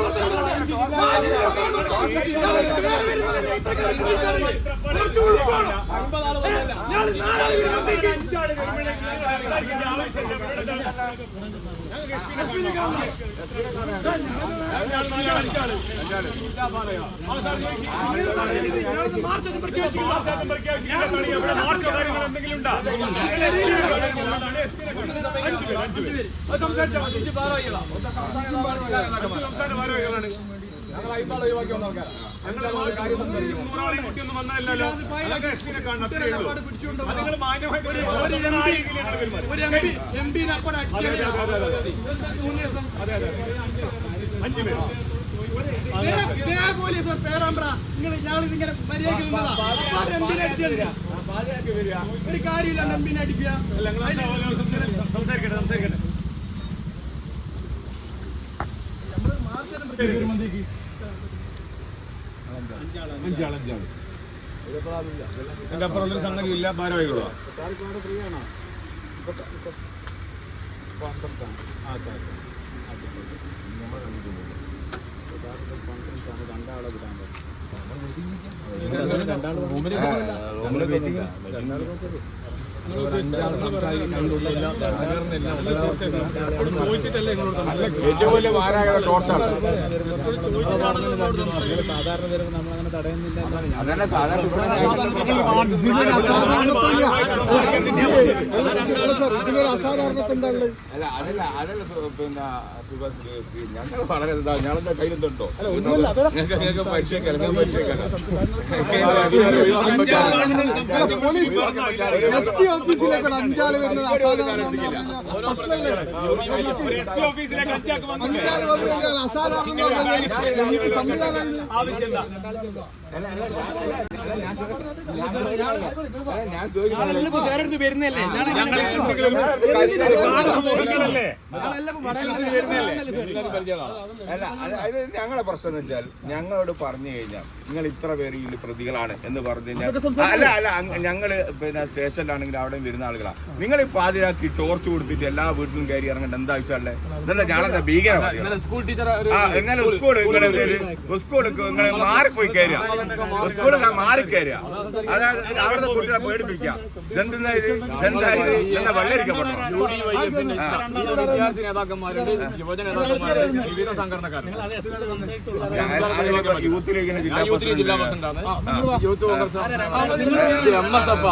നൂറാളെ കുട്ടിയൊന്നും വന്നതല്ലല്ലോ അതൊക്കെ രീതിയിൽ ഞങ്ങൾ അഞ്ചു പേര്. ഇതിങ്ങനെ മര്യാദ ഒരു കാര്യമില്ല നമ്പിനെ പിനെ അടിക്കുക. സംസാരിക്കട്ടെ സംസാരിക്കട്ടെ സംസാരിക്കട്ടെ അഞ്ചാൾ. അഞ്ചാൾ. എന്റെ അപ്പുറം സംഗതി ഇല്ല ഭാരവാഹികളോ ആ സാർ. ഏറ്റവും വലിയ മാരായ ടോർച്ചാണ് അതന്നെ അല്ല അതല്ല അതല്ല പിന്നെ ഞങ്ങൾ വളരെ കയ്യിലെന്തുണ്ടോ ഞങ്ങൾക്ക് പരിശോധിക്കാം ഓഫീസിലേക്ക് അഞ്ചാൾ വരുന്നത് അസാധാരണ സംവിധാനം ആവശ്യമില്ല. വരുന്നല്ലേ അല്ല അത് ഞങ്ങളെ പ്രശ്നം എന്ന് വെച്ചാൽ ഞങ്ങളോട് പറഞ്ഞു കഴിഞ്ഞാൽ നിങ്ങൾ ഇത്ര പേര് ഈ പ്രതികളാണ് എന്ന് പറഞ്ഞു കഴിഞ്ഞാൽ അല്ല അല്ല ഞങ്ങൾ പിന്നെ സ്റ്റേഷനിലാണെങ്കിൽ അവിടെ വരുന്ന ആളുകളാണ് നിങ്ങൾ ഈ പാതിരാക്കി ടോർച്ച് കൊടുത്തിട്ട് എല്ലാ വീട്ടിലും കയറി ഇറങ്ങേണ്ട. എന്താ ആവശ്യമല്ലേ ഇതല്ല ഞാനെന്താ ഭീകരമാണ് സ്കൂൾ ടീച്ചർ ഇന്നലെ സ്കൂൾ സ്കൂൾ നിങ്ങളെ മാറിപ്പോയി കയറുക. സ്കൂൾ മാറി കയറുക അതായത് അവിടുത്തെ കുട്ടികളെ പേടിപ്പിക്കുക. ഇതെന്താ ഇത്? ഇത്? എന്താ യൂത്ത് ലീഗിന്റെ ജില്ലാ youth Congress M S F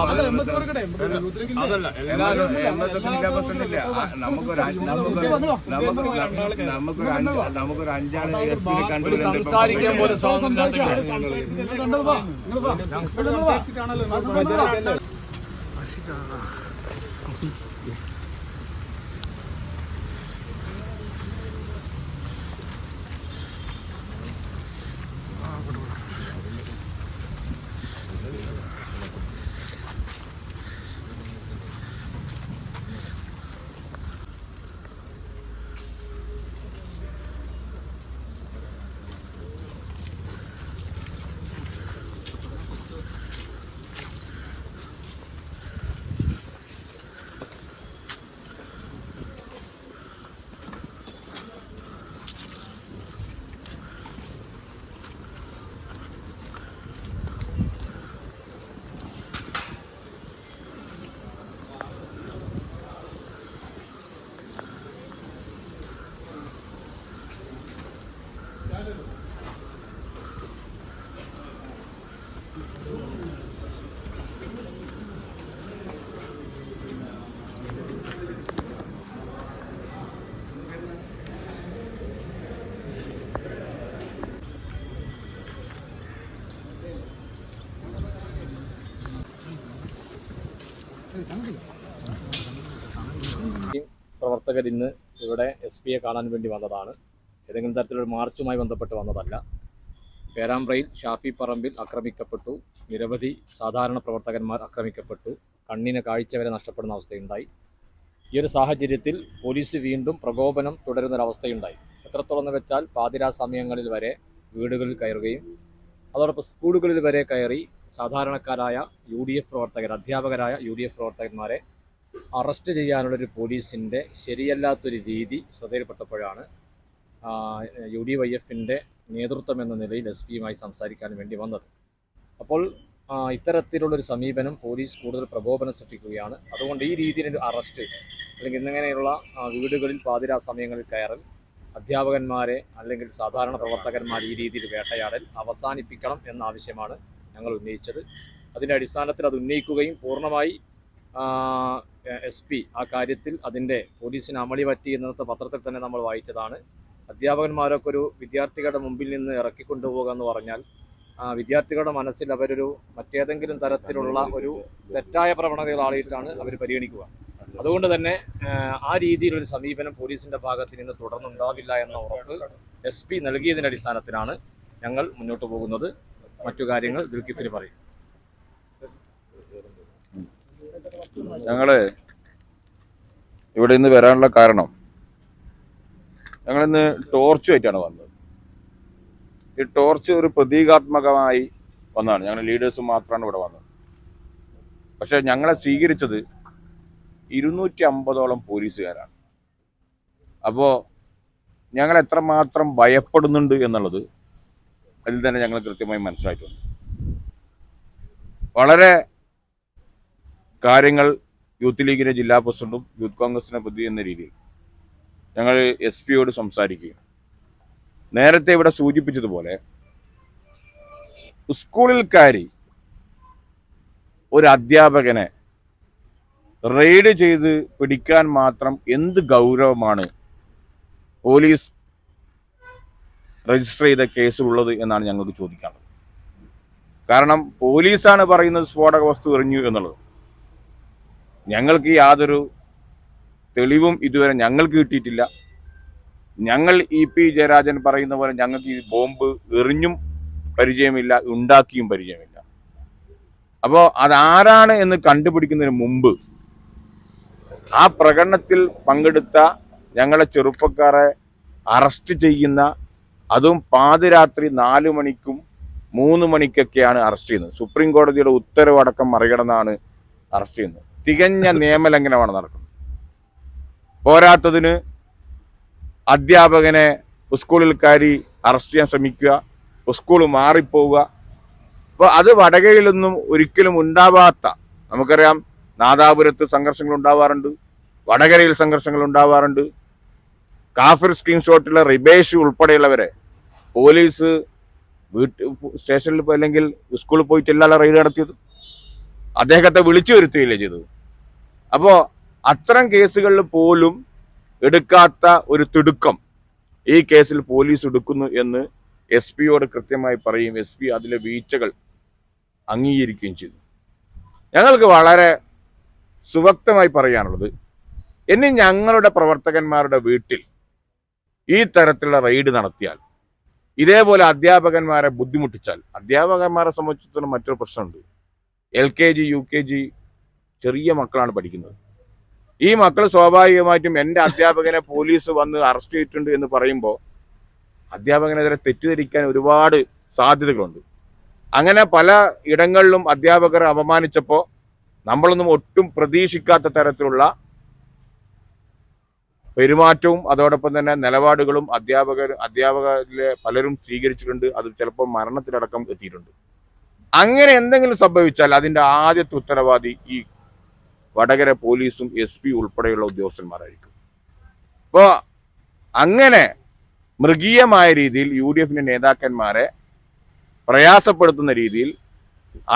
അതല്ല എല്ലാവരും എം എസ് എഫ് ജില്ലാ പ്രസിഡന്റ് നമുക്കൊരു നമുക്കൊരു നമുക്ക് നമുക്കൊരു നമുക്കൊരു അഞ്ചാൾ എസ് പിയെ കണ്ടു സംസാരിക്കാൻ പോലും സ്വാതന്ത്ര്യം പ്രവർത്തകർ ഇന്ന് ഇവിടെ എസ് പിയെ കാണാൻ വേണ്ടി വന്നതാണ്. ഏതെങ്കിലും തരത്തിലൊരു മാർച്ചുമായി ബന്ധപ്പെട്ട് വന്നതല്ല. പേരാമ്പ്രയിൽ ഷാഫി പറമ്പിൽ ആക്രമിക്കപ്പെട്ടു. നിരവധി സാധാരണ പ്രവർത്തകന്മാർ ആക്രമിക്കപ്പെട്ടു. കണ്ണിന് കാഴ്ച വരെ നഷ്ടപ്പെടുന്ന അവസ്ഥയുണ്ടായി. ഈ ഒരു സാഹചര്യത്തിൽ പോലീസ് വീണ്ടും പ്രകോപനം തുടരുന്നൊരവസ്ഥയുണ്ടായി എത്രത്തോളം വെച്ചാൽ പാതിരാ സമയങ്ങളിൽ വരെ വീടുകളിൽ കയറുകയും അതോടൊപ്പം സ്കൂളുകളിൽ വരെ കയറി സാധാരണക്കാരായ യു ഡി എഫ് പ്രവർത്തകർ അധ്യാപകരായ യു ഡി എഫ് പ്രവർത്തകന്മാരെ അറസ്റ്റ് ചെയ്യാനുള്ളൊരു പോലീസിന്റെ ശരിയല്ലാത്തൊരു രീതി ശ്രദ്ധയിൽപ്പെട്ടപ്പോഴാണ് യു ഡി വൈ എഫിന്റെ നേതൃത്വം എന്ന നിലയിൽ എസ് പിയുമായി സംസാരിക്കാൻ വേണ്ടി വന്നത്. അപ്പോൾ ഇത്തരത്തിലുള്ളൊരു സമീപനം പോലീസ് കൂടുതൽ പ്രകോപനം സൃഷ്ടിക്കുകയാണ്. അതുകൊണ്ട് ഈ രീതിയിലൊരു അറസ്റ്റ് അല്ലെങ്കിൽ ഇന്നിങ്ങനെയുള്ള വീടുകളിൽ പാതിരാ സമയങ്ങളിൽ കയറൽ അധ്യാപകന്മാരെ അല്ലെങ്കിൽ സാധാരണ പ്രവർത്തകന്മാർ ഈ രീതിയിൽ വേട്ടയാടൽ അവസാനിപ്പിക്കണം എന്ന ആവശ്യമാണ് ഞങ്ങൾ ഉന്നയിച്ചത്. അതിന്റെ അടിസ്ഥാനത്തിൽ അത് ഉന്നയിക്കുകയും പൂർണമായി എസ് പി ആ കാര്യത്തിൽ അതിന്റെ പോലീസിന് അമളി പറ്റി ഇന്നത്തെ പത്രത്തിൽ തന്നെ നമ്മൾ വായിച്ചതാണ്. അധ്യാപകന്മാരൊക്കെ ഒരു വിദ്യാർത്ഥികളുടെ മുമ്പിൽ നിന്ന് ഇറക്കിക്കൊണ്ടുപോകുക എന്ന് പറഞ്ഞാൽ ആ, വിദ്യാർത്ഥികളുടെ മനസ്സിൽ അവരൊരു മറ്റേതെങ്കിലും തരത്തിലുള്ള ഒരു തെറ്റായ പ്രവണതകളാളിയിട്ടാണ് അവർ പരിഗണിക്കുക. അതുകൊണ്ട് തന്നെ ആ രീതിയിലൊരു സമീപനം പോലീസിന്റെ ഭാഗത്ത് നിന്ന് തുടർന്നുണ്ടാവില്ല എന്ന ഉറപ്പ് എസ് പി നൽകിയതിന്റെ അടിസ്ഥാനത്തിലാണ് ഞങ്ങൾ മുന്നോട്ട് പോകുന്നത്. മറ്റു കാര്യങ്ങൾ ദുൽഖിഫിന് പറയും. ഞങ്ങൾ ഇവിടെ ഇന്ന് വരാനുള്ള കാരണം ഞങ്ങളിന്ന് ടോർച്ചുമായിട്ടാണ് വന്നത്. ഈ ടോർച്ച് ഒരു പ്രതീകാത്മകമായി വന്നതാണ്. ഞങ്ങൾ ലീഡേഴ്സ് മാത്രമാണ് ഇവിടെ വന്നത്. പക്ഷെ ഞങ്ങളെ സ്വീകരിച്ചത് ഇരുന്നൂറ്റി അമ്പതോളം പോലീസുകാരാണ്. അപ്പോൾ ഞങ്ങൾ എത്രമാത്രം ഭയപ്പെടുന്നുണ്ട് എന്നുള്ളത് അതിൽ തന്നെ ഞങ്ങൾ കൃത്യമായി മനസ്സിലായിട്ടുണ്ട്. വളരെ കാര്യങ്ങൾ യൂത്ത് ലീഗിന്റെ ജില്ലാ പ്രസിഡന്റും യൂത്ത് കോൺഗ്രസിനെ പ്രതി എന്ന രീതിയിൽ ഞങ്ങൾ എസ് പിയോട് സംസാരിക്കുകയും നേരത്തെ ഇവിടെ സൂചിപ്പിച്ചതുപോലെ സ്കൂളിൽ കയറി ഒരു അധ്യാപകനെ റെയ്ഡ് ചെയ്ത് പിടിക്കാൻ മാത്രം എന്ത് ഗൗരവമാണ് പോലീസ് രജിസ്റ്റർ ചെയ്ത കേസിലുള്ളത് എന്നാണ് ഞങ്ങൾക്ക് ചോദിക്കാനുള്ളത്. കാരണം പോലീസാണ് പറയുന്നത് സ്ഫോടക വസ്തു എറിഞ്ഞു എന്നുള്ളത്. ഞങ്ങൾക്ക് യാതൊരു തെളിവും ഇതുവരെ ഞങ്ങൾക്ക് കിട്ടിയിട്ടില്ല. ഞങ്ങൾ ഇ പി ജയരാജൻ പറയുന്ന പോലെ ഞങ്ങൾക്ക് ഈ ബോംബ് എറിഞ്ഞും പരിചയമില്ല ഉണ്ടാക്കിയും പരിചയമില്ല. അപ്പോൾ അതാരാണ് എന്ന് കണ്ടുപിടിക്കുന്നതിന് മുമ്പ് ആ പ്രകടനത്തിൽ പങ്കെടുത്ത ഞങ്ങളെ ചെറുപ്പക്കാരെ അറസ്റ്റ് ചെയ്യുന്ന അതും പാതിരാത്രി നാലു മണിക്കും മൂന്ന് മണിക്കൊക്കെയാണ് അറസ്റ്റ് ചെയ്യുന്നത്. സുപ്രീം കോടതിയുടെ ഉത്തരവടക്കം മറികടന്നാണ് അറസ്റ്റ് ചെയ്യുന്നത്. തികഞ്ഞ നിയമലംഘനമാണ് നടക്കുന്നത്. പോരാത്തതിന് അധ്യാപകനെ സ്കൂളിൽ കയറി അറസ്റ്റ് ചെയ്യാൻ ശ്രമിക്കുക സ്കൂൾ മാറിപ്പോവുക. അപ്പോൾ അത് വടകയിലൊന്നും ഒരിക്കലും ഉണ്ടാവാത്ത നമുക്കറിയാം നാദാപുരത്ത് സംഘർഷങ്ങൾ ഉണ്ടാവാറുണ്ട് വടകരയിൽ സംഘർഷങ്ങൾ ഉണ്ടാവാറുണ്ട്. കാഫിർ സ്ക്രീൻഷോട്ടിലെ റിബേഷ് ഉൾപ്പെടെയുള്ളവരെ പോലീസ് വീട്ടിൽ സ്റ്റേഷനിൽ അല്ലെങ്കിൽ സ്കൂളിൽ പോയിട്ടല്ല റെയ്ഡ് നടത്തിയത്. അദ്ദേഹത്തെ വിളിച്ചു വരുത്തുകയില്ലേ ചെയ്തത്. അപ്പോൾ അത്തരം കേസുകളിൽ പോലും എടുക്കാത്ത ഒരു തിടുക്കം ഈ കേസിൽ പോലീസ് എടുക്കുന്നു എന്ന് എസ് പിയോട് കൃത്യമായി പറയും. എസ് പി അതിലെ വീഴ്ചകൾ അംഗീകരിക്കുകയും ചെയ്തു. ഞങ്ങൾക്ക് വളരെ സുവക്തമായി പറയാനുള്ളത് ഇനി ഞങ്ങളുടെ പ്രവർത്തകന്മാരുടെ വീട്ടിൽ ഈ തരത്തിലുള്ള റെയ്ഡ് നടത്തിയാൽ ഇതേപോലെ അധ്യാപകന്മാരെ ബുദ്ധിമുട്ടിച്ചാൽ അധ്യാപകന്മാരെ സംബന്ധിച്ചിടത്തോളം മറ്റൊരു പ്രശ്നമുണ്ട്. L K G U K G ചെറിയ മക്കളാണ് പഠിക്കുന്നത്. ഈ മക്കൾ സ്വാഭാവികമായിട്ടും എന്റെ അധ്യാപകനെ പോലീസ് വന്ന് അറസ്റ്റ് ചെയ്തിട്ടുണ്ട് എന്ന് പറയുമ്പോൾ അധ്യാപകനെതിരെ തെറ്റിദ്ധരിക്കാൻ ഒരുപാട് സാധ്യതകളുണ്ട്. അങ്ങനെ പല ഇടങ്ങളിലും അധ്യാപകരെ അപമാനിച്ചപ്പോൾ നമ്മളൊന്നും ഒട്ടും പ്രതീക്ഷിക്കാത്ത തരത്തിലുള്ള പെരുമാറ്റവും അതോടൊപ്പം തന്നെ നിലപാടുകളും അധ്യാപകർ അധ്യാപകരിലെ പലരും സ്വീകരിച്ചിട്ടുണ്ട്. അത് ചിലപ്പോൾ മരണത്തിലടക്കം എത്തിയിട്ടുണ്ട്. അങ്ങനെ എന്തെങ്കിലും സംഭവിച്ചാൽ അതിന്റെ ആദ്യത്തെ ഉത്തരവാദി ഈ വടകര പോലീസും എസ് പി ഉൾപ്പെടെയുള്ള ഉദ്യോഗസ്ഥന്മാരായിരിക്കും. അപ്പോൾ അങ്ങനെ മൃഗീയമായ രീതിയിൽ യു ഡി എഫിന്റെ നേതാക്കന്മാരെ പ്രയാസപ്പെടുത്തുന്ന രീതിയിൽ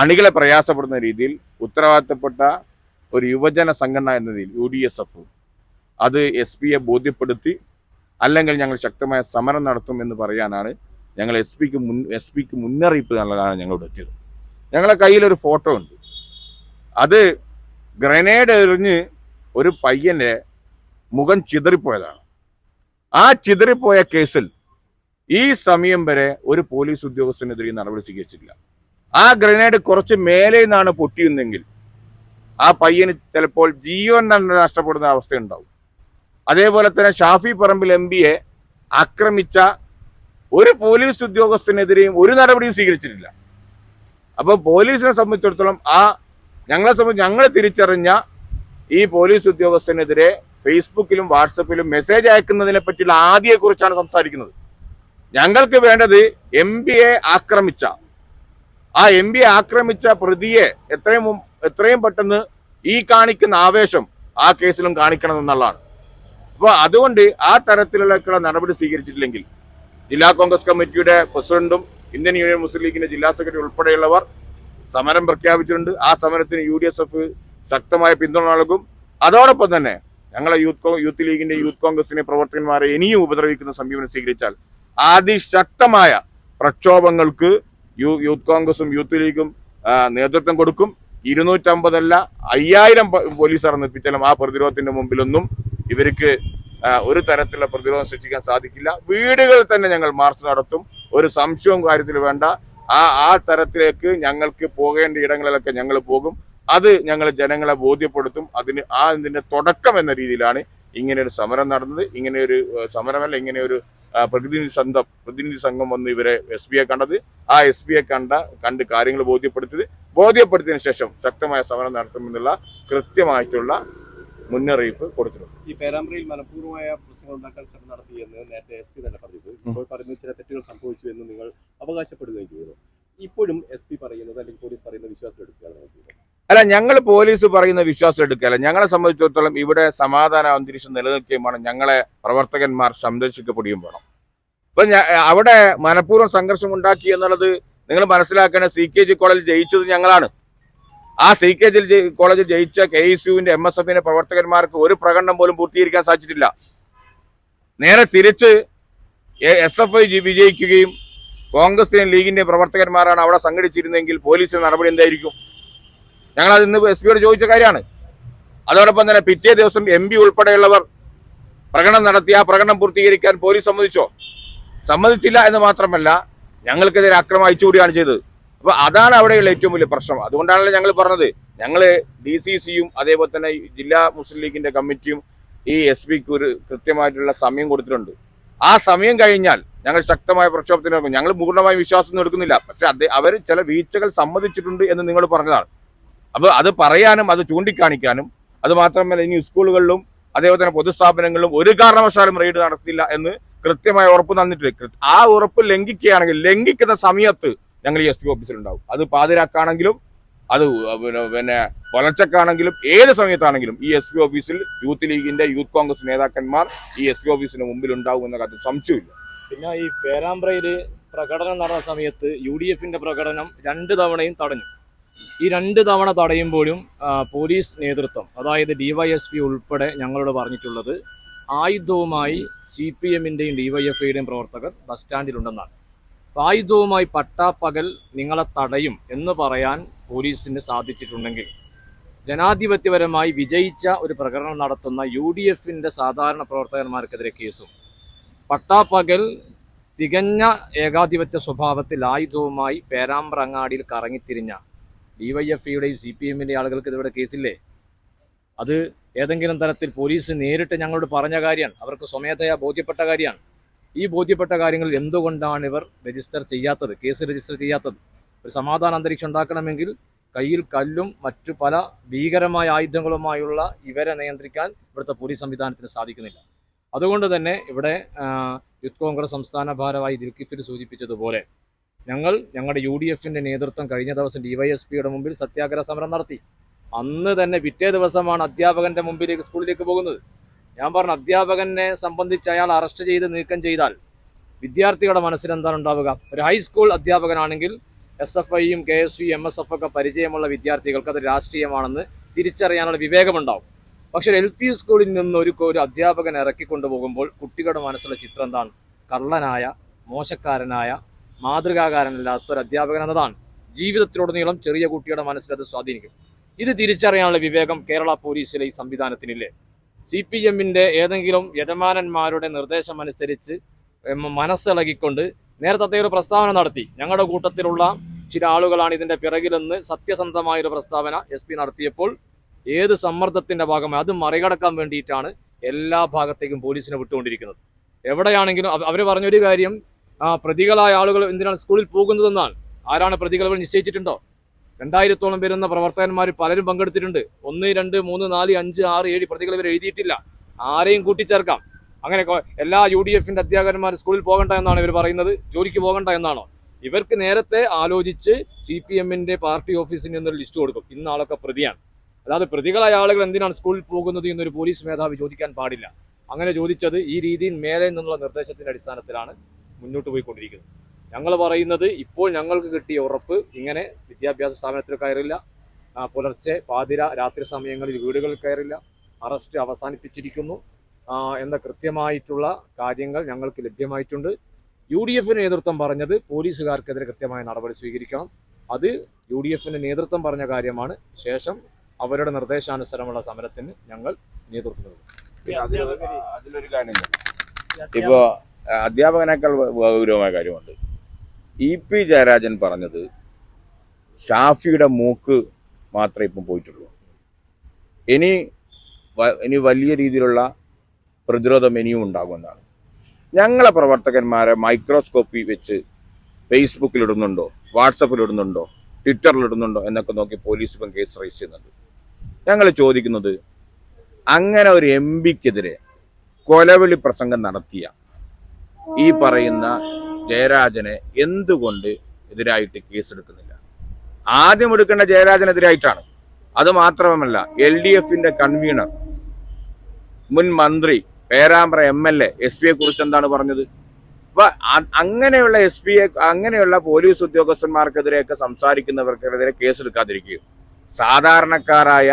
അണികളെ പ്രയാസപ്പെടുന്ന രീതിയിൽ ഉത്തരവാദിത്തപ്പെട്ട ഒരു യുവജന സംഘടന എന്ന രീതിയിൽ യു ഡി എസ് എഫ് അത് എസ് പിയെ ബോധ്യപ്പെടുത്തി അല്ലെങ്കിൽ ഞങ്ങൾ ശക്തമായ സമരം നടത്തും എന്ന് പറയാനാണ് ഞങ്ങൾ എസ് പിക്ക് മുൻ എസ് പിക്ക് മുന്നറിയിപ്പ് നൽകാനാണ് ഞങ്ങളോട് എത്തിയത്. ഞങ്ങളെ കയ്യിലൊരു ഫോട്ടോ ഉണ്ട്. അത് ഗ്രനേഡ് എറിഞ്ഞ് ഒരു പയ്യന്റെ മുഖം ചിതറിപ്പോയതാണ്. ആ ചിതറിപ്പോയ കേസിൽ ഈ സമയം വരെ ഒരു പോലീസ് ഉദ്യോഗസ്ഥനെതിരെ നടപടി സ്വീകരിച്ചിട്ടില്ല. ആ ഗ്രനേഡ് കുറച്ച് മേലെ നിന്നാണ് പൊട്ടിയുന്നെങ്കിൽ ആ പയ്യന് ചിലപ്പോൾ ജീവൻ തന്നെ നഷ്ടപ്പെടുന്ന അവസ്ഥയുണ്ടാവും. അതേപോലെ തന്നെ ഷാഫി പറമ്പിൽ എം പിയെ ആക്രമിച്ച ഒരു പോലീസ് ഉദ്യോഗസ്ഥനെതിരെയും ഒരു നടപടിയും സ്വീകരിച്ചിട്ടില്ല. അപ്പോൾ പോലീസിനെ സംബന്ധിച്ചിടത്തോളം ആ ഞങ്ങളെ സംബന്ധിച്ച് ഞങ്ങൾ തിരിച്ചറിഞ്ഞ ഈ പോലീസ് ഉദ്യോഗസ്ഥനെതിരെ ഫേസ്ബുക്കിലും വാട്സപ്പിലും മെസ്സേജ് അയക്കുന്നതിനെ പറ്റിയുള്ള ആദ്യയെ കുറിച്ചാണ് സംസാരിക്കുന്നത്. ഞങ്ങൾക്ക് വേണ്ടത് എം എ ആക്രമിച്ച ആ എം എ ആക്രമിച്ച പ്രതിയെ എത്രയും എത്രയും പെട്ടെന്ന് ഈ കാണിക്കുന്ന ആവേശം ആ കേസിലും കാണിക്കണം എന്നുള്ളതാണ് അപ്പോൾ അതുകൊണ്ട് ആ തരത്തിലുള്ള നടപടി സ്വീകരിച്ചിട്ടില്ലെങ്കിൽ ജില്ലാ കോൺഗ്രസ് കമ്മിറ്റിയുടെ പ്രസിഡന്റും ഇന്ത്യൻ യൂണിയൻ മുസ്ലിം ലീഗിന്റെ ജില്ലാ സെക്രട്ടറി ഉൾപ്പെടെയുള്ളവർ സമരം പ്രഖ്യാപിച്ചിട്ടുണ്ട്. ആ സമരത്തിന് യു ഡി എസ് എഫ് ശക്തമായ പിന്തുണ നൽകും. അതോടൊപ്പം തന്നെ ഞങ്ങളെ യൂത്ത് യൂത്ത് ലീഗിന്റെ യൂത്ത് കോൺഗ്രസിന്റെ പ്രവർത്തകന്മാരെ ഇനിയും ഉപദ്രവിക്കുന്ന സമീപനം സ്വീകരിച്ചാൽ അതിശക്തമായ പ്രക്ഷോഭങ്ങൾക്ക് യൂ യൂത്ത് കോൺഗ്രസും യൂത്ത് ലീഗും നേതൃത്വം കൊടുക്കും. ഇരുന്നൂറ്റമ്പതല്ല അയ്യായിരം പോലീസുകാർ നിർപ്പിച്ചാലും ആ പ്രതിരോധത്തിന്റെ മുമ്പിലൊന്നും ഇവർക്ക് ഒരു തരത്തിലുള്ള പ്രതിരോധം സൃഷ്ടിക്കാൻ സാധിക്കില്ല. വീടുകളിൽ തന്നെ ഞങ്ങൾ മാർച്ച് നടത്തും. ഒരു സംശയവും കാര്യത്തിൽ വേണ്ട. ആ ആ തരത്തിലേക്ക് ഞങ്ങൾക്ക് പോകേണ്ട ഇടങ്ങളിലൊക്കെ ഞങ്ങൾ പോകും. അത് ഞങ്ങൾ ജനങ്ങളെ ബോധ്യപ്പെടുത്തും. അതിന് ആ ഇതിന്റെ തുടക്കം എന്ന രീതിയിലാണ് ഇങ്ങനെ ഒരു സമരം നടന്നത്. ഇങ്ങനെ ഒരു സമരമല്ല ഇങ്ങനെ ഒരു പ്രതിനിധി സംഘം പ്രതിനിധി സംഘം വന്ന് ഇവരെ എസ് പിയെ കണ്ടത്. ആ എസ് പിയെ കണ്ട കണ്ട് കാര്യങ്ങൾ ബോധ്യപ്പെടുത്തിയത്. ബോധ്യപ്പെടുത്തിയതിനു ശേഷം ശക്തമായ സമരം നടത്തുമെന്നുള്ള കൃത്യമായിട്ടുള്ള മുന്നറിയിപ്പ് കൊടുത്തിട്ടുണ്ട്. ഈ പേരാമ്പ്രയിൽ മനഃപൂർവമായ പ്രശ്നങ്ങൾ ഉണ്ടാക്കാൻ ശ്രമം നടത്തിയെന്ന് നേരത്തെ എസ് പി തന്നെ പറഞ്ഞു ഇപ്പോൾ പറയുന്നത് ചില തെറ്റുകൾ സംഭവിച്ചു എന്ന് നിങ്ങൾ അവകാശപ്പെടുകയും ചെയ്തു. ഇപ്പോഴും എസ് പി പറയുന്നത് അല്ലെങ്കിൽ പോലീസ് പറയുന്ന വിശ്വാസം എടുക്കുകയാണ് അല്ല ഞങ്ങൾ പോലീസ് പറയുന്ന വിശ്വാസം എടുക്കുകയല്ല. ഞങ്ങളെ സംബന്ധിച്ചിടത്തോളം ഇവിടെ സമാധാന അന്തരീക്ഷം നിലനിൽക്കുകയും വേണം ഞങ്ങളെ പ്രവർത്തകന്മാർ സംരക്ഷിക്കപ്പെടുകയും വേണം. ഇപ്പൊ അവിടെ മനഃപൂർവം സംഘർഷം ഉണ്ടാക്കി എന്നുള്ളത് നിങ്ങൾ മനസ്സിലാക്കേണ്ട സി കെ ജി കോളേജിൽ ജയിച്ചത് ഞങ്ങളാണ്. ആ സി കെ കോളേജിൽ ജയിച്ച കെ എസ് എം എസ് എഫിന്റെ പ്രവർത്തകന്മാർക്ക് ഒരു പ്രകടനം പോലും പൂർത്തീകരിക്കാൻ സാധിച്ചിട്ടില്ല. നേരെ തിരിച്ച് എസ് എഫ് ഐ വിജയിക്കുകയും കോൺഗ്രസിന്റെയും ലീഗിന്റെ പ്രവർത്തകന്മാരാണ് അവിടെ സംഘടിച്ചിരുന്നെങ്കിൽ പോലീസിന്റെ നടപടി എന്തായിരിക്കും? ഞങ്ങൾ അത് ഇന്ന് എസ് പിയോട് ചോദിച്ച കാര്യമാണ്. അതോടൊപ്പം തന്നെ പിറ്റേ ദിവസം എം പി ഉൾപ്പെടെയുള്ളവർ പ്രകടനം നടത്തി ആ പ്രകടനം പൂർത്തീകരിക്കാൻ പോലീസ് സമ്മതിച്ചോ? സമ്മതിച്ചില്ല എന്ന് മാത്രമല്ല ഞങ്ങൾക്കെതിരെ അക്രമം അയച്ചുകൂടിയാണ് ചെയ്തത്. അപ്പൊ അതാണ് അവിടെയുള്ള ഏറ്റവും വലിയ പ്രശ്നം. അതുകൊണ്ടാണല്ലോ ഞങ്ങൾ പറഞ്ഞത്. ഞങ്ങൾ ഡി സി സിയും അതേപോലെ തന്നെ ജില്ലാ മുസ്ലിം ലീഗിന്റെ കമ്മിറ്റിയും ഈ എസ് പിക്ക് ഒരു കൃത്യമായിട്ടുള്ള സമയം കൊടുത്തിട്ടുണ്ട്. ആ സമയം കഴിഞ്ഞാൽ ഞങ്ങൾ ശക്തമായ പ്രക്ഷോഭത്തിന് ഇറങ്ങും. ഞങ്ങൾ പൂർണമായും വിശ്വാസം എടുക്കുന്നില്ല. പക്ഷെ അത് അവർ ചില വീഴ്ചകൾ സമ്മതിച്ചിട്ടുണ്ട് എന്ന് നിങ്ങൾ പറഞ്ഞതാണ്. അപ്പോൾ അത് പറയാനും അത് ചൂണ്ടിക്കാണിക്കാനും അത് മാത്രമല്ല ഇനി സ്കൂളുകളിലും അതേപോലെ തന്നെ പൊതുസ്ഥാപനങ്ങളിലും ഒരു കാരണവശാലും റെയ്ഡ് നടത്തില്ല എന്ന് കൃത്യമായ ഉറപ്പ് തന്നിട്ടുണ്ട്. ആ ഉറപ്പ് ലംഘിക്കുകയാണെങ്കിൽ ലംഘിക്കുന്ന സമയത്ത് ഞങ്ങൾ ഈ എസ് പി ഓഫീസിലുണ്ടാവും അത് പാതിരാക്കാണെങ്കിലും അത് പിന്നെ വളർച്ചക്കാണെങ്കിലും ഏത് സമയത്താണെങ്കിലും ഈ എസ് പി ഓഫീസിൽ യൂത്ത് ലീഗിന്റെ യൂത്ത് കോൺഗ്രസ് നേതാക്കന്മാർ ഈ എസ് പി ഓഫീസിന് മുമ്പിൽ ഉണ്ടാവും എന്ന കാര്യത്തിൽ സംശയമില്ല. പിന്നെ ഈ പേരാമ്പ്രയിൽ പ്രകടനം നടന്ന സമയത്ത് യു ഡി എഫിന്റെ പ്രകടനം രണ്ട് തവണയും തടഞ്ഞു. ഈ രണ്ട് തവണ തടയുമ്പോഴും പോലീസ് നേതൃത്വം അതായത് ഡിവൈഎസ്പി ഉൾപ്പെടെ ഞങ്ങളോട് പറഞ്ഞിട്ടുള്ളത് ആയുധവുമായി സി പി എമ്മിന്റെയും ഡിവൈഎഫ്ഐയുടെയും പ്രവർത്തകർ ബസ് സ്റ്റാൻഡിലുണ്ടെന്നാണ്. ആയുധവുമായി പട്ടാപ്പകൽ നിങ്ങളെ തടയും എന്ന് പറയാൻ പോലീസിന് സാധിച്ചിട്ടുണ്ടെങ്കിൽ ജനാധിപത്യപരമായി വിജയിച്ച ഒരു പ്രകടനം നടത്തുന്ന യു ഡി എഫിന്റെ സാധാരണ പ്രവർത്തകന്മാർക്കെതിരെ കേസും. പട്ടാപ്പകൽ തികഞ്ഞ ഏകാധിപത്യ സ്വഭാവത്തിൽ ആയുധവുമായി പേരാമ്പ്ര അങ്ങാടിയിൽ കറങ്ങിത്തിരിഞ്ഞ ഡിവൈഎഫ്ഇയുടെയും സി പി എമ്മിന്റെ ആളുകൾക്ക് ഇതിവിടെ കേസില്ലേ? അത് ഏതെങ്കിലും തരത്തിൽ പോലീസ് നേരിട്ട് ഞങ്ങളോട് പറഞ്ഞ കാര്യമാണ്. അവർക്ക് സ്വമേധയാ ബോധ്യപ്പെട്ട കാര്യമാണ്. ഈ ബോധ്യപ്പെട്ട കാര്യങ്ങൾ എന്തുകൊണ്ടാണ് ഇവർ രജിസ്റ്റർ ചെയ്യാത്തത്? കേസ് രജിസ്റ്റർ ചെയ്യാത്തത്? ഒരു സമാധാന അന്തരീക്ഷം ഉണ്ടാക്കണമെങ്കിൽ കയ്യിൽ കല്ലും മറ്റു പല ഭീകരമായ ആയുധങ്ങളുമായുള്ള ഇവരെ നിയന്ത്രിക്കാൻ ഇവിടുത്തെ പോലീസ് സംവിധാനത്തിന് സാധിക്കുന്നില്ല. അതുകൊണ്ട് തന്നെ ഇവിടെ യൂത്ത് കോൺഗ്രസ് സംസ്ഥാന ഭാരവാഹി ദിൽകിഫിൽ സൂചിപ്പിച്ചതുപോലെ ഞങ്ങൾ ഞങ്ങളുടെ യു ഡി എഫിന്റെ നേതൃത്വം കഴിഞ്ഞ ദിവസം ഡിവൈഎസ്പിയുടെ മുമ്പിൽ സത്യാഗ്രഹ സമരം നടത്തി. അന്ന് തന്നെ പിറ്റേ ദിവസമാണ് അധ്യാപകന്റെ മുമ്പിലേക്ക് സ്കൂളിലേക്ക് പോകുന്നത്. ഞാൻ പറഞ്ഞ അധ്യാപകനെ സംബന്ധിച്ച് അയാൾ അറസ്റ്റ് ചെയ്ത് നീക്കം ചെയ്താൽ വിദ്യാർത്ഥികളുടെ മനസ്സിൽ എന്താണ് ഉണ്ടാവുക? ഒരു ഹൈസ്കൂൾ അധ്യാപകനാണെങ്കിൽ എസ് എഫ് ഐയും K S U M S F ഒക്കെ പരിചയമുള്ള വിദ്യാർത്ഥികൾക്ക് അത് രാഷ്ട്രീയമാണെന്ന് തിരിച്ചറിയാനുള്ള വിവേകമുണ്ടാവും. പക്ഷേ എൽ പി സ്കൂളിൽ നിന്ന് ഒരു ഒരു അധ്യാപകൻ ഇറക്കിക്കൊണ്ടുപോകുമ്പോൾ കുട്ടികളുടെ മനസ്സിലുള്ള ചിത്രം എന്താണ്? കള്ളനായ മോശക്കാരനായ മാതൃകാകാരനല്ലാത്ത ഒരു അധ്യാപകൻ എന്നതാണ്. ജീവിതത്തിലുടനീളം ചെറിയ കുട്ടിയുടെ മനസ്സിലത് സ്വാധീനിക്കും. ഇത് തിരിച്ചറിയാനുള്ള വിവേകം കേരള പോലീസിലെ ഈ സംവിധാനത്തിനില്ലേ? സി പി എമ്മിന്റെ ഏതെങ്കിലും യജമാനന്മാരുടെ നിർദ്ദേശമനുസരിച്ച് മനസ്സിളകിക്കൊണ്ട് നേരത്തെ ഒരു പ്രസ്താവന നടത്തി. ഞങ്ങളുടെ കൂട്ടത്തിലുള്ള ചില ആളുകളാണ് ഇതിന്റെ പിറകിലെന്ന് സത്യസന്ധമായൊരു പ്രസ്താവന എസ് പി നടത്തിയപ്പോൾ ഏത് സമ്മർദ്ദത്തിന്റെ ഭാഗമായി അത് മറികടക്കാൻ വേണ്ടിയിട്ടാണ് എല്ലാ ഭാഗത്തേക്കും പോലീസിനെ വിട്ടുകൊണ്ടിരിക്കുന്നത്. എവിടെയാണെങ്കിലും അവർ പറഞ്ഞൊരു കാര്യം പ്രതികളായ ആളുകൾ എന്തിനാണ് സ്കൂളിൽ പോകുന്നതെന്നാണ്. ആരാണ് പ്രതികൾ? നിശ്ചയിച്ചിട്ടുണ്ടോ? രണ്ടായിരത്തോളം വരുന്ന പ്രവർത്തകന്മാർ പലരും പങ്കെടുത്തിട്ടുണ്ട്. ഒന്ന് രണ്ട് മൂന്ന് നാല് അഞ്ച് ആറ് ഏഴ് പ്രതികൾ ഇവർ എഴുതിയിട്ടില്ല. ആരെയും കൂട്ടിച്ചേർക്കാം. അങ്ങനെ എല്ലാ യു ഡി എഫിന്റെ അധ്യാപകന്മാർ സ്കൂളിൽ പോകണ്ട എന്നാണ് ഇവർ പറയുന്നത്. ജോലിക്ക് പോകണ്ട എന്നാണോ? ഇവർക്ക് നേരത്തെ ആലോചിച്ച് സി പി എമ്മിന്റെ പാർട്ടി ഓഫീസിൽ നിന്നൊരു ലിസ്റ്റ് കൊടുക്കും. ഇന്നാളൊക്കെ പ്രതിയാണ്. അതായത് പ്രതികളായ ആളുകൾ എന്തിനാണ് സ്കൂളിൽ പോകുന്നത് എന്നൊരു പോലീസ് മേധാവി ചോദിക്കാൻ പാടില്ല. അങ്ങനെ ചോദിച്ചത് ഈ രീതിയിൽ മേലെ നിന്നുള്ള നിർദ്ദേശത്തിന്റെ അടിസ്ഥാനത്തിലാണ് മുന്നോട്ട് പോയിക്കൊണ്ടിരിക്കുന്നത്. ഞങ്ങൾ പറയുന്നത് ഇപ്പോൾ ഞങ്ങൾക്ക് കിട്ടിയ ഉറപ്പ് ഇങ്ങനെ വിദ്യാഭ്യാസ സ്ഥാപനത്തിൽ കയറില്ല. പുലർച്ചെ പാതിര രാത്രി സമയങ്ങളിൽ വീടുകളിൽ കയറില്ല. അറസ്റ്റ് അവസാനിപ്പിച്ചിരിക്കുന്നു. എന്ന കൃത്യമായിട്ടുള്ള കാര്യങ്ങൾ ഞങ്ങൾക്ക് ലഭ്യമായിട്ടുണ്ട്. യു ഡി എഫിന് നേതൃത്വം പറഞ്ഞത് പോലീസുകാർക്കെതിരെ കൃത്യമായ നടപടി സ്വീകരിക്കണം. അത് യു ഡി എഫിന് നേതൃത്വം പറഞ്ഞ കാര്യമാണ്. ശേഷം അവരുടെ നിർദ്ദേശാനുസരമുള്ള സമരത്തിന് ഞങ്ങൾ നേതൃത്വം നൽകും. അതിലൊരു കാര്യം ഇപ്പോ അധ്യാപകനേക്കാൾ ഗൗരവമായ കാര്യമുണ്ട്. ഇ പി ജയരാജൻ പറഞ്ഞത് ഷാഫിയുടെ മൂക്ക് മാത്രമേ ഇപ്പം പോയിട്ടുള്ളൂ. ഇനി ഇനി വലിയ രീതിയിലുള്ള പ്രതിരോധം ഇനിയും ഉണ്ടാകുമെന്നാണ് ഞങ്ങളെ പ്രവർത്തകന്മാരെ മൈക്രോസ്കോപ്പി വെച്ച് ഫേസ്ബുക്കിലിടുന്നുണ്ടോ വാട്സപ്പിലിടുന്നുണ്ടോ ട്വിറ്ററിലിടുന്നുണ്ടോ എന്നൊക്കെ നോക്കി പോലീസ് ഇപ്പം കേസ് രജിസ്റ്റർ ചെയ്യുന്നുണ്ട്. ഞങ്ങൾ ചോദിക്കുന്നത് അങ്ങനെ ഒരു എം പിക്കെതിരെ കൊലവിളി പ്രസംഗം നടത്തിയ ഈ പറയുന്ന ജയരാജനെ എന്തുകൊണ്ട് എതിരായിട്ട് കേസെടുക്കുന്നില്ല? ആദ്യം എടുക്കേണ്ട ജയരാജനെതിരായിട്ടാണ് അത് മാത്രമല്ല എൽ ഡി എഫിന്റെ കൺവീനർ മുൻ മന്ത്രി Perambra M L A S പിയെ കുറിച്ച് എന്താണ് പറഞ്ഞത്? അപ്പൊ അങ്ങനെയുള്ള എസ് പിയെ അങ്ങനെയുള്ള പോലീസ് ഉദ്യോഗസ്ഥന്മാർക്കെതിരെയൊക്കെ സംസാരിക്കുന്നവർക്കെതിരെ കേസെടുക്കാതിരിക്കുകയും സാധാരണക്കാരായ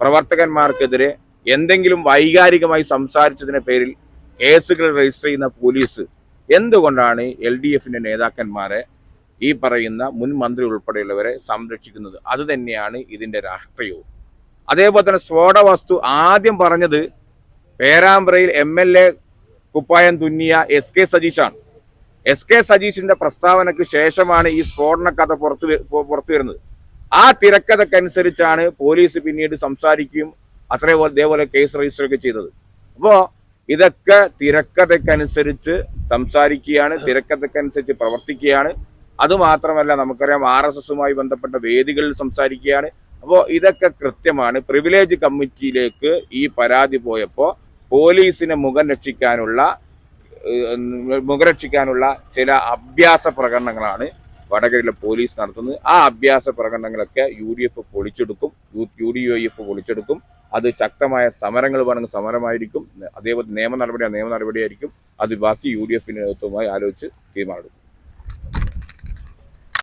പ്രവർത്തകന്മാർക്കെതിരെ എന്തെങ്കിലും വൈകാരികമായി സംസാരിച്ചതിന്റെ പേരിൽ കേസുകൾ രജിസ്റ്റർ ചെയ്യുന്ന പോലീസ് എന്തുകൊണ്ടാണ് എൽ ഡി എഫിന്റെ നേതാക്കന്മാരെ ഈ പറയുന്ന മുൻ മന്ത്രി ഉൾപ്പെടെയുള്ളവരെ സംരക്ഷിക്കുന്നത്? അത് തന്നെയാണ് ഇതിന്റെ രാഷ്ട്രീയവും. അതേപോലെ തന്നെ സ്ഫോട വസ്തു ആദ്യം പറഞ്ഞത് പേരാമ്പ്രയിൽ എം എൽ എ കുപ്പായം തുന്നിയ എസ് കെ സജീഷാണ് എസ് കെ സജീഷിന്റെ പ്രസ്താവനയ്ക്ക് ശേഷമാണ് ഈ സ്ഫോടന കഥ പുറത്തു പുറത്തു വരുന്നത്. ആ തിരക്കഥക്കനുസരിച്ചാണ് പോലീസ് പിന്നീട് സംസാരിക്കുകയും അതേപോലെ ഇതേപോലെ കേസ് രജിസ്റ്റർ ഒക്കെ ചെയ്തത്. അപ്പോ ഇതൊക്കെ തിരക്കഥക്കനുസരിച്ച് സംസാരിക്കുകയാണ് തിരക്കഥക്കനുസരിച്ച് പ്രവർത്തിക്കുകയാണ്. അതുമാത്രമല്ല നമുക്കറിയാം ആർ എസ് എസുമായി ബന്ധപ്പെട്ട വേദികളിൽ സംസാരിക്കുകയാണ്. അപ്പോൾ ഇതൊക്കെ കൃത്യമാണ്. പ്രിവിലേജ് കമ്മിറ്റിയിലേക്ക് ഈ പരാതി പോയപ്പോൾ പോലീസിനെ മുഖം രക്ഷിക്കാനുള്ള മുഖം രക്ഷിക്കാനുള്ള ചില അഭ്യാസ പ്രകടനങ്ങളാണ് വടകരയിലെ പോലീസ് നടത്തുന്നത്. ആ അഭ്യാസ പ്രകടനങ്ങളൊക്കെ യു ഡി എഫ് പൊളിച്ചെടുക്കും. യു ഡി ഒ എഫ് പൊളിച്ചെടുക്കും. അത് ശക്തമായ സമരങ്ങൾ വേണമെങ്കിൽ സമരമായിരിക്കും. അതേപോലെ നിയമ നടപടി നിയമ നടപടിയായിരിക്കും. അത് ബാക്കി യു ഡി നേതൃത്വമായി ആലോചിച്ച് തീരുമാനമെടുക്കും.